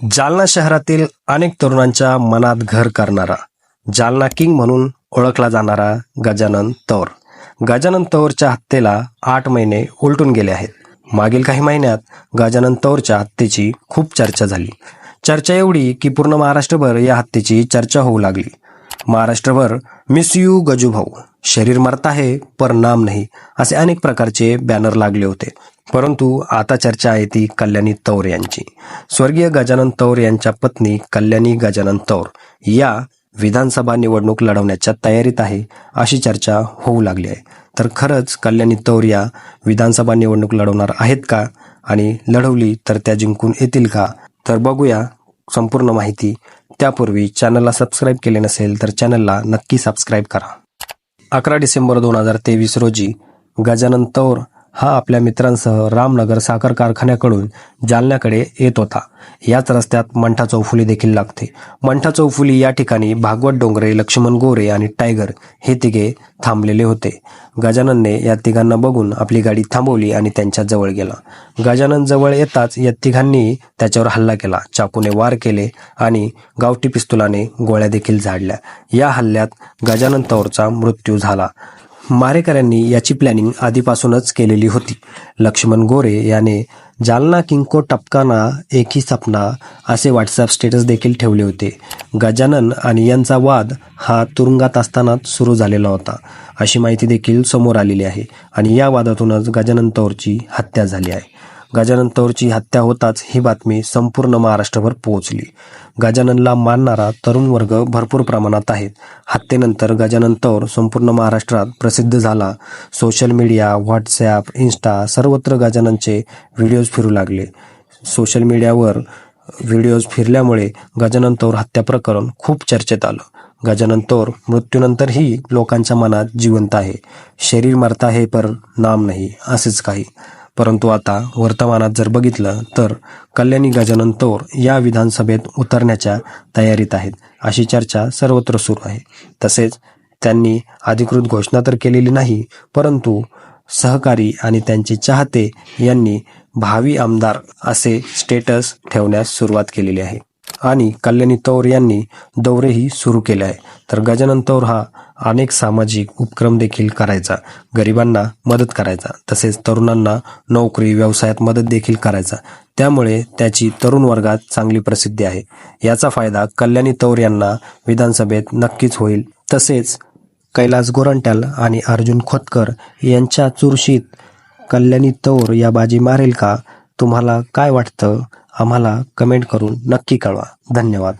जालना शहरातील अनेक तरुणांच्या मनात घर करणारा जालना किंग म्हणून ओळखला जाणारा गजानन तौर. गजानन तौरच्या हत्येला आठ महिने उलटून गेले आहेत. मागील काही महिन्यात गजानन तौरच्या हत्येची खूप चर्चा झाली. चर्चा एवढी की पूर्ण महाराष्ट्रभर या हत्येची चर्चा होऊ लागली. महाराष्ट्रभर मिस यू गजू भाऊ शरीर मरता है पर नाम नाही असे अनेक प्रकारचे बॅनर लागले होते. परंतु आता चर्चा आहे ती कल्याणी तौर यांची. स्वर्गीय गजानन तौर यांच्या पत्नी कल्याणी गजानन तौर या विधानसभा निवडणूक लढवण्याच्या तयारीत आहे अशी चर्चा होऊ लागली आहे. तर खरंच कल्याणी तौर या विधानसभा निवडणूक लढवणार आहेत का आणि लढवली तर त्या जिंकून येतील का? तर बघूया संपूर्ण माहिती. त्यापूर्वी चॅनलला सबस्क्राईब केले नसेल तर चॅनलला नक्की सबस्क्राईब करा. अकरा डिसेंबर दोन हजार तेवीस रोजी गजानन तौर हा आपल्या मित्रांसह रामनगर साखर कारखान्याकडून जालन्याकडे येत होता. याच रस्त्यात मंठा चौफुली देखील लागते. मंठा चौफुली या ठिकाणी भागवत डोंगरे लक्ष्मण गोरे आणि टायगर हे तिघे थांबलेले होते. गजाननने या तिघांना बघून आपली गाडी थांबवली आणि त्यांच्या जवळ गेला. गजानन जवळ येताच या तिघांनी त्याच्यावर हल्ला केला. चाकूने वार केले आणि गावठी पिस्तुलाने गोळ्या देखील झाडल्या. या हल्ल्यात गजानन तौरचा मृत्यू झाला. मारेकऱ्यांनी याची प्लॅनिंग आधीपासूनच केलेली होती. लक्ष्मण गोरे याने जालना किंको टपकाना एक ही सपना असे व्हॉट्सअप स्टेटस देखील ठेवले होते. गजानन आणि यांचा वाद हा तुरुंगात असतानाच सुरू झालेला होता. अशी माहिती देखील समोर आलेली आहे आणि या वादातूनच गजानन तौरची हत्या झाली आहे. गजानन तौरची हत्या होताच ही बातमी संपूर्ण महाराष्ट्रभर पोहोचली. गजाननला मानणारा तरुण वर्ग भरपूर प्रमाणात आहेत. हत्येनंतर गजानन तौर संपूर्ण महाराष्ट्रात प्रसिद्ध झाला. सोशल मीडिया व्हॉट्सॲप इन्स्टा सर्वत्र गजाननचे व्हिडिओज फिरू लागले. सोशल मीडियावर व्हिडिओज फिरल्यामुळे गजानन तौर हत्या प्रकरण खूप चर्चेत आलं. गजानन तौर मृत्यूनंतरही लोकांच्या मनात जिवंत आहे. शरीर मरता हे पर नाम नाही असेच काही. परंतु आता वर्तमानात जर बघितलं तर कल्याणी गजानन तौर या विधानसभेत उतरण्याच्या तयारीत आहेत अशी चर्चा सर्वत्र सुरू आहे. तसेच त्यांनी अधिकृत घोषणा तर केलेली नाही परंतु सहकारी आणि त्यांचे चाहते यांनी भावी आमदार असे स्टेटस ठेवण्यास सुरुवात केलेली आहे. आणि कल्याणी तौर यांनी दौरेही सुरू केले आहे तर गजानन तौर हा अनेक सामाजिक उपक्रम देखील करायचा. गरिबांना मदत करायचा. तसेच तरुणांना नोकरी व्यवसायात मदत देखील करायचा. त्यामुळे त्याची तरुण वर्गात चांगली प्रसिद्धी आहे. याचा फायदा कल्याणी तौर यांना विधानसभेत नक्कीच होईल. तसेच कैलास गोरंट्याल आणि अर्जुन खोतकर यांच्या चुरशीत कल्याणी तौर या बाजी मारेल का? तुम्हाला काय वाटतं? आम्हाला कमेंट करून नक्की कळवा. धन्यवाद.